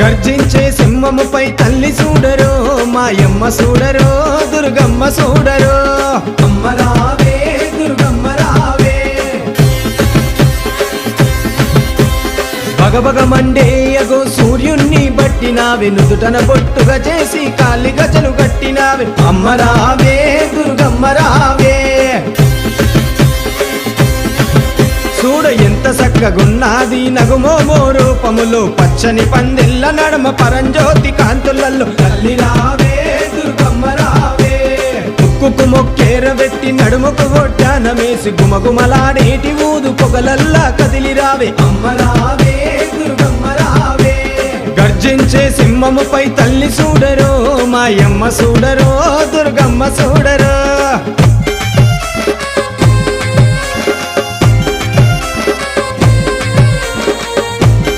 గర్జించే సింహముపై తల్లి చూడరో మాయమ్మ చూడరో దుర్గమ్మ చూడరో. అమ్మ రావే దుర్గమ్మ రావే. బగబగ మండేయగు సూర్యుణ్ణి బట్టినావి నుదుటన బొట్టుగా చేసి కాలి గజలు కట్టినావి. అమ్మ రావే చూడ ఎంత చక్కగున్నది నగుమోమో రూపములో పచ్చని పందిళ్ళ నడమ పరంజ్యోతి కాంతులలో తల్లి రావే దుర్గమ్మ రావే. ముక్కుకు మొక్కేర పెట్టి నడుముకు ఒడ్డానమేసి గుమగుమలాడేటి ఊదు పొగలల్లా కదిలి రావే. అమ్మ రావే దుర్గమ్మ రావే. గర్జించే సింహముపై తల్లి చూడరో మాయమ్మ చూడరో దుర్గమ్మ చూడరో.